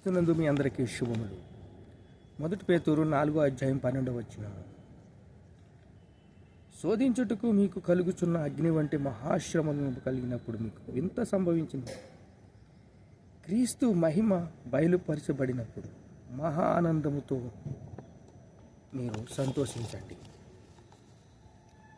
క్రీస్తునందు మీ అందరికీ శుభములు. మొదటి పేతూరు నాలుగో అధ్యాయం పన్నెండవ వచ్చిన శోధించుటకు మీకు కలుగుచున్న అగ్ని వంటి మహాశ్రమలను కలిగినప్పుడు మీకు వింత సంభవించింది క్రీస్తు మహిమ బయలుపరచబడినప్పుడు మహా ఆనందముతో మీరు సంతోషించండి.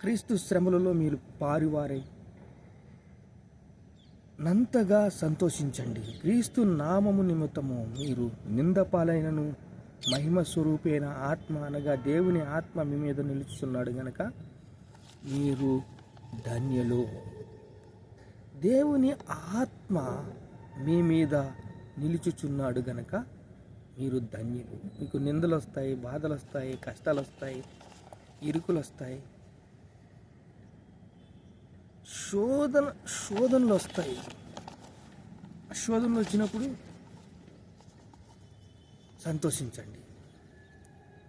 క్రీస్తు శ్రమలలో మీరు పారివారై నంతగా సంతోషించండి. క్రీస్తు నామము నిమిత్తము మీరు నిందపాలైనను మహిమ స్వరూపైన ఆత్మ అనగా దేవుని ఆత్మ మీ మీద నిలుచుతున్నాడు గనక మీరు ధన్యులు. దేవుని ఆత్మ మీ మీద నిలుచుచున్నాడు గనక మీరు ధన్యులు. మీకు నిందలు వస్తాయి బాధలు వస్తాయి కష్టాలు వస్తాయి ఇరుకులు వస్తాయి శోధన శోధనలు వస్తాయి. శోధనలు వచ్చినప్పుడు సంతోషించండి.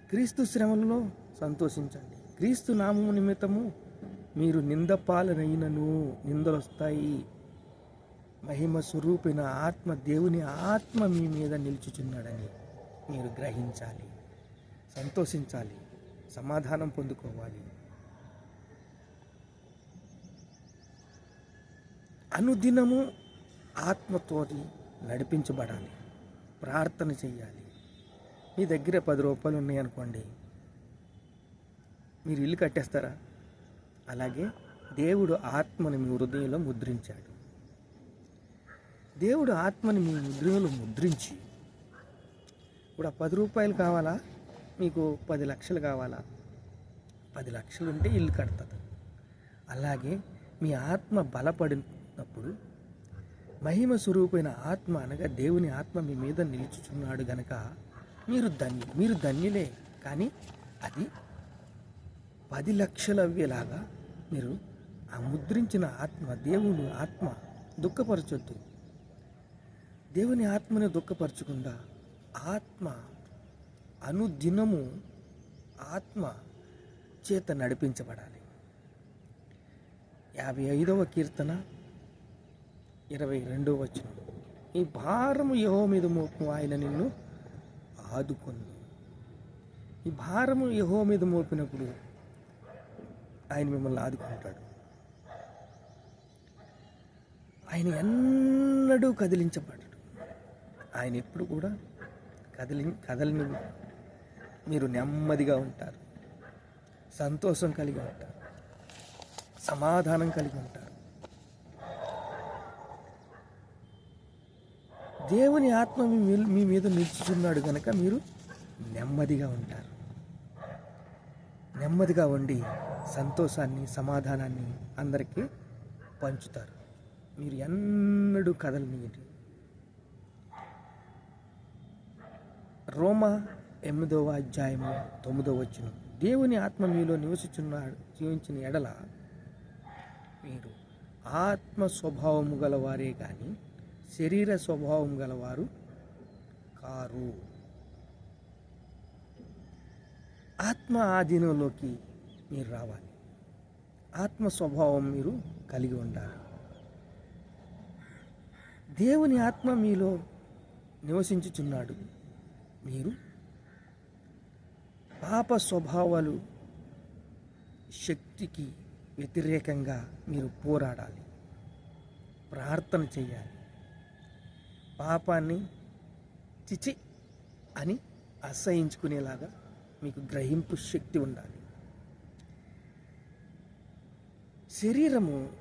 క్రీస్తు శ్రమలలో సంతోషించండి. క్రీస్తు నామము నిమిత్తము మీరు నిందపాలనైనను నిందలు వస్తాయి మహిమ స్వరూపిన ఆత్మ దేవుని ఆత్మ మీ మీద నిలుచుచున్నాడని మీరు గ్రహించాలి. సంతోషించాలి. సమాధానం పొందుకోవాలి. అనుదినము ఆత్మతోటి నడిపించబడాలి. ప్రార్థన చేయాలి. మీ దగ్గర పది రూపాయలు ఉన్నాయనుకోండి మీరు ఇల్లు కట్టేస్తారా? అలాగే దేవుడు ఆత్మని మీ హృదయంలో ముద్రించాడు. దేవుడు ఆత్మని మీ హృదయంలో ముద్రించి ఇప్పుడు ఆ పది రూపాయలు కావాలా? మీకు పది లక్షలు కావాలా? పది లక్షలు ఉంటే ఇల్లు కడతారు అలాగే మీ ఆత్మ బలపడి అప్పుడు మహిమ స్వరూపైన ఆత్మ అనగా దేవుని ఆత్మ మీ మీద నిలుచుచున్నాడు గనక మీరు ధన్యు మీరు ధన్యులే కానీ అది పది లక్షలు అవ్వేలాగా మీరు ఆ ముద్రించిన ఆత్మ దేవుని ఆత్మ దుఃఖపరచొద్దు. దేవుని ఆత్మని దుఃఖపరచకుండా ఆత్మ అనుదినము ఆత్మ చేత నడిపించబడాలి. యాభై ఐదవ కీర్తన ఇరవై రెండో వచ్చిన ఈ భారము యహో మీద మోపు ఆయన నిన్ను ఆదుకొని. ఈ భారము యహో మీద మోపినప్పుడు ఆయన మిమ్మల్ని ఆదుకుంటాడు. ఆయన ఎన్నడూ కదిలించబడడు. ఆయన ఎప్పుడు కూడా కదిలి కదలని మీరు నెమ్మదిగా ఉంటారు. సంతోషం కలిగి ఉంటారు. సమాధానం కలిగి ఉంటారు. దేవుని ఆత్మ మీ మీద నిలుచుచున్నాడు కనుక మీరు నెమ్మదిగా ఉంటారు. నెమ్మదిగా ఉండి సంతోషాన్ని సమాధానాన్ని అందరికీ పంచుతారు. మీరు ఎన్నడూ కదలనీయండి. రోమా ఎనిమిదవ అధ్యాయము తొమ్మిదవ వచ్చిన దేవుని ఆత్మ మీలో నివసిస్తున్నాడు జీవించిన ఎడల మీరు ఆత్మ స్వభావము గలవారే కానీ శరీర స్వభావం గలవారు కారు. ఆత్మ ఆధీనంలోకి మీరు రావాలి. ఆత్మ స్వభావం మీరు కలిగి ఉండాలి. దేవుని ఆత్మ మీలో నివసించుచున్నాడు. మీరు పాప స్వభావాలు శక్తికి వ్యతిరేకంగా మీరు పోరాడాలి. ప్రార్థన చేయాలి. పాపాన్ని చిచి అని అసహించుకునేలాగా మీకు గ్రహింపు శక్తి ఉండాలి. శరీరము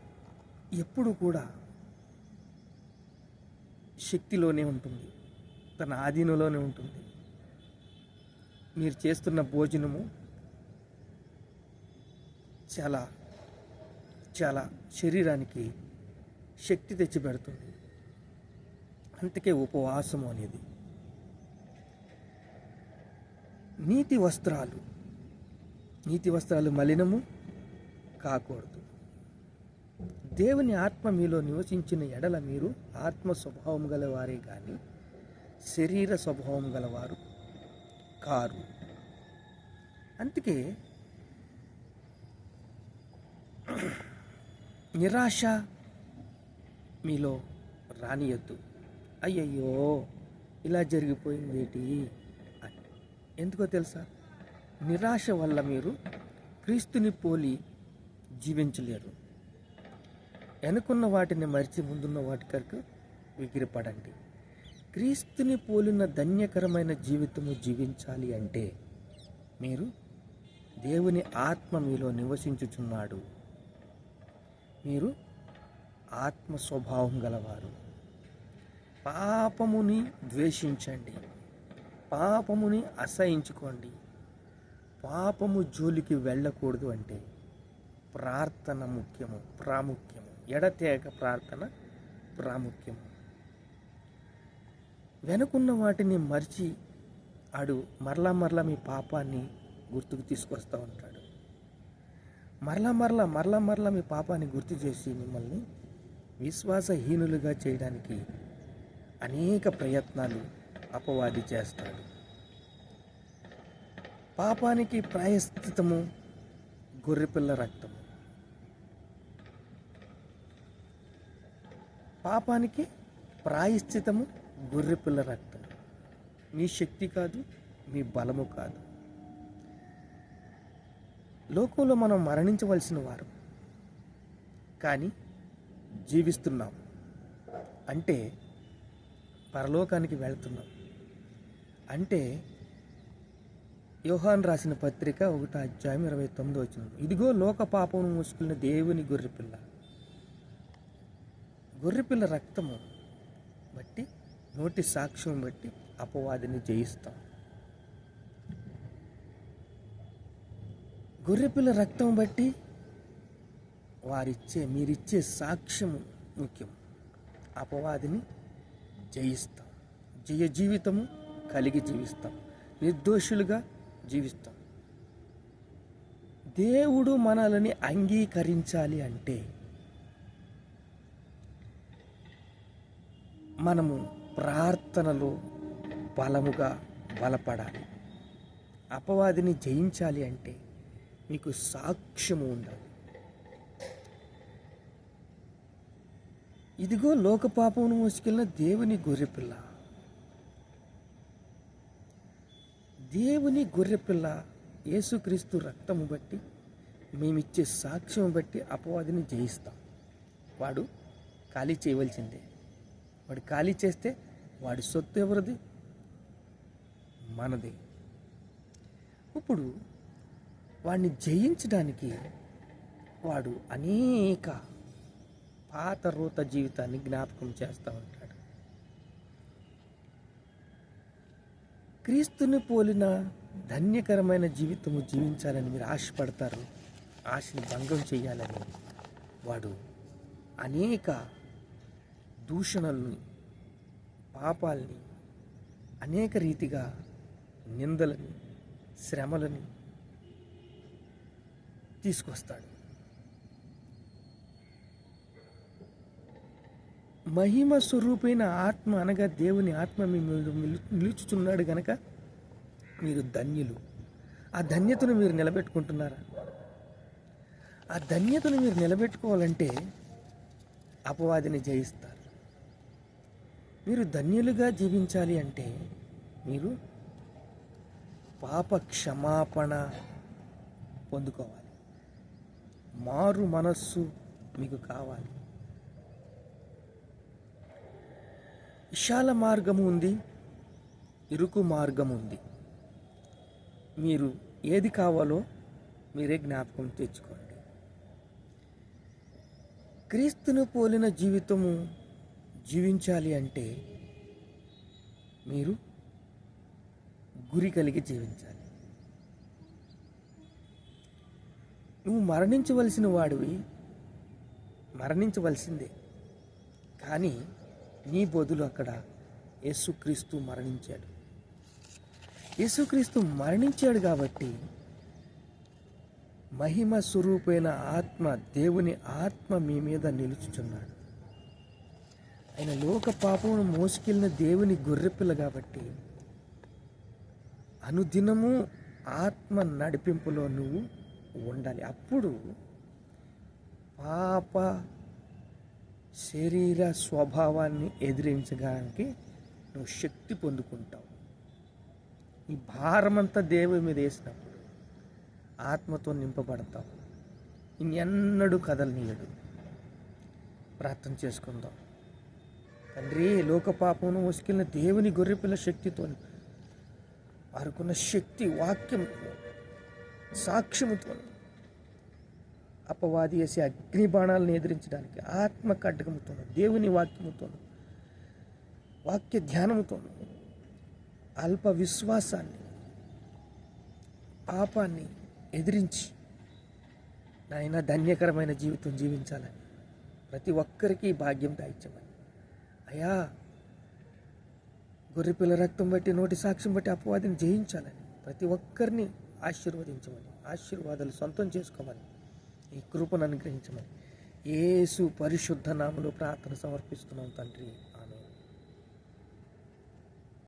ఎప్పుడు కూడా శక్తిలోనే ఉంటుంది. తన ఆధీనంలోనే ఉంటుంది. మీరు చేస్తున్న భోజనము చాలా చాలా శరీరానికి శక్తి తెచ్చిపెడుతుంది. అందుకే ఉపవాసం అనేది నీతి వస్త్రాలు. నీతి వస్త్రాలు మలినము కాకూడదు. దేవుని ఆత్మ మీలో నివసించిన ఎడల మీరు ఆత్మ స్వభావం గలవారే కానీ శరీర స్వభావం గలవారు కారు. అందుకే నిరాశ మీలో రానియద్దు. అయ్యయ్యో ఇలా జరిగిపోయిందేటి? అని ఎందుకో తెలుసా? నిరాశ వల్ల మీరు క్రీస్తుని పోలి జీవించలేరు. వెనుకున్న వాటిని మరిచి ముందున్న వాటి కొరకు విగిరిపడండి క్రీస్తుని పోలిన ధన్యకరమైన జీవితము జీవించాలి అంటే మీరు దేవుని ఆత్మ మీలో నివసించుచున్నాడు. మీరు ఆత్మ స్వభావం గలవారు. పాపముని ద్వేషించండి. పాపముని అసహించుకోండి. పాపము జోలికి వెళ్ళకూడదు అంటే ప్రార్థన ముఖ్యము ప్రాముఖ్యము. ఎడతేగ ప్రార్థన ప్రాముఖ్యము. వెనుకున్న వాటిని మరిచి ఆడు మరలా మరలా మీ పాపాన్ని గుర్తుకు తీసుకొస్తూ ఉంటాడు. మరలా మరలా మరలా మరలా మీ పాపాన్ని గుర్తు చేసి మిమ్మల్ని విశ్వాసహీనులుగా చేయడానికి అనేక ప్రయత్నాలు అపవాది చేస్తాడు. పాపానికి ప్రాయశ్చితము గొర్రెపిల్ల రక్తము. పాపానికి ప్రాయశ్చితము గొర్రెపిల్ల రక్తం. మీ శక్తి కాదు మీ బలము కాదు. లోకంలో మనం మరణించవలసిన వారు. కానీ జీవిస్తున్నాం. అంటే పరలోకానికి వెళుతున్నాం. అంటే యోహాన్ రాసిన పత్రిక ఒకటి అధ్యాయం ఇరవై తొమ్మిది వచ్చిన ఇదిగో లోక పాపమును మూసుకున్న దేవుని గొర్రెపిల్ల. గొర్రెపిల్ల రక్తము బట్టి నోటి సాక్ష్యం బట్టి అపవాదిని జయిస్తాం. గొర్రెపిల్ల రక్తం బట్టి వారిచ్చే మీరిచ్చే సాక్ష్యం ముఖ్యం. అపవాదిని జయిస్తాం. జయ జీవితము కలిగి జీవిస్తాం. నిర్దోషులుగా జీవిస్తాం. దేవుడు మనల్ని అంగీకరించాలి అంటే మనము ప్రార్థనలో బలముగా బలపడాలి. అపవాదిని జయించాలి అంటే మీకు సాక్ష్యము ఉండాలి. ఇదిగో లోక పాపమును మోసుకెళ్ళిన దేవుని గొర్రెపిల్ల. దేవుని గొర్రెపిల్ల యేసుక్రీస్తు రక్తము బట్టి మేమిచ్చే సాక్ష్యం బట్టి అపవాదిని జయిస్తాం. వాడు ఖాళీ చేయవలసిందే. వాడు ఖాళీ చేస్తే వాడి సొత్తు ఎవరిది? మనది. ఇప్పుడు వాడిని జయించడానికి వాడు అనేక పాత రూత జీవితాన్ని జ్ఞాపకం చేస్తూ ఉంటాడు. క్రీస్తుని పోలిన ధన్యకరమైన జీవితము జీవించాలని మీరు ఆశపడతారు ఆశని భంగం చేయాలని వాడు అనేక దూషణల్ని పాపాల్ని అనేక రీతిగా నిందలని శ్రమలని తీసుకొస్తాడు. మహిమ స్వరూపైన ఆత్మ అనగా దేవుని ఆత్మ మీ మీద నిలు- నిలుచుచున్నాడు గనక మీరు ధన్యులు. ఆ ధన్యతను మీరు నిలబెట్టుకుంటున్నారా? ఆ ధన్యతను మీరు నిలబెట్టుకోవాలంటే అపవాదిని జయిస్తారు. మీరు ధన్యులుగా జీవించాలి అంటే మీరు పాప క్షమాపణ పొందుకోవాలి. మారు మనస్సు మీకు కావాలి. విశాల మార్గము ఉంది ఇరుకు మార్గం ఉంది. మీరు ఏది కావాలో మీరే జ్ఞాపకం తెచ్చుకోండి. క్రీస్తును పోలిన జీవితము జీవించాలి అంటే మీరు గురి కలిగి జీవించాలి. నువ్వు మరణించవలసిన వాడివి మరణించవలసిందే. కానీ నీ బదులు అక్కడ యేసుక్రీస్తు మరణించాడు. యేసుక్రీస్తు మరణించాడు కాబట్టి మహిమ స్వరూపైన ఆత్మ దేవుని ఆత్మ మీ మీద నిలుచుచున్నాడు. ఆయన లోక పాపమును మోసుకెళ్ళిన దేవుని గొర్రెపిల్ల కాబట్టి అనుదినము ఆత్మ నడిపింపులో నువ్వు ఉండాలి. అప్పుడు పాప శరీర స్వభావాన్ని ఎదిరించడానికి నువ్వు శక్తి పొందుకుంటావు. ఈ భారమంతా దేవుని మీద వేసినప్పుడు ఆత్మతో నింపబడతావు. ఇన్నెన్నడూ కదలనీయడు. ప్రార్థన చేసుకుందాం. తండ్రి లోక పాపమును మోసుకెళ్ళిన దేవుని గొర్రెపిల్ల శక్తితో వారికున్న శక్తి వాక్యం సాక్ష్యముతో అపవాది వేసే అగ్ని బాణాలను ఎదిరించడానికి ఆత్మ ఖడ్గముతోను దేవుని వాక్యముతోను వాక్య ధ్యానముతోను అల్ప విశ్వాసాన్ని పాపాన్ని ఎదిరించి నాయన ధన్యకరమైన జీవితం జీవించాలని ప్రతి ఒక్కరికి భాగ్యం దాయించమని అయా గొర్రెపిల్ల రక్తం బట్టి నోటి సాక్ష్యం బట్టి అపవాదిని జయించాలని ప్రతి ఒక్కరిని ఆశీర్వదించమని ఆశీర్వాదాలు సొంతం చేసుకోమని ఈ కృపను అనుగ్రహించమని. ఏసు పరిశుద్ధ నామలో ప్రార్థన సమర్పిస్తున్నాం తండ్రి.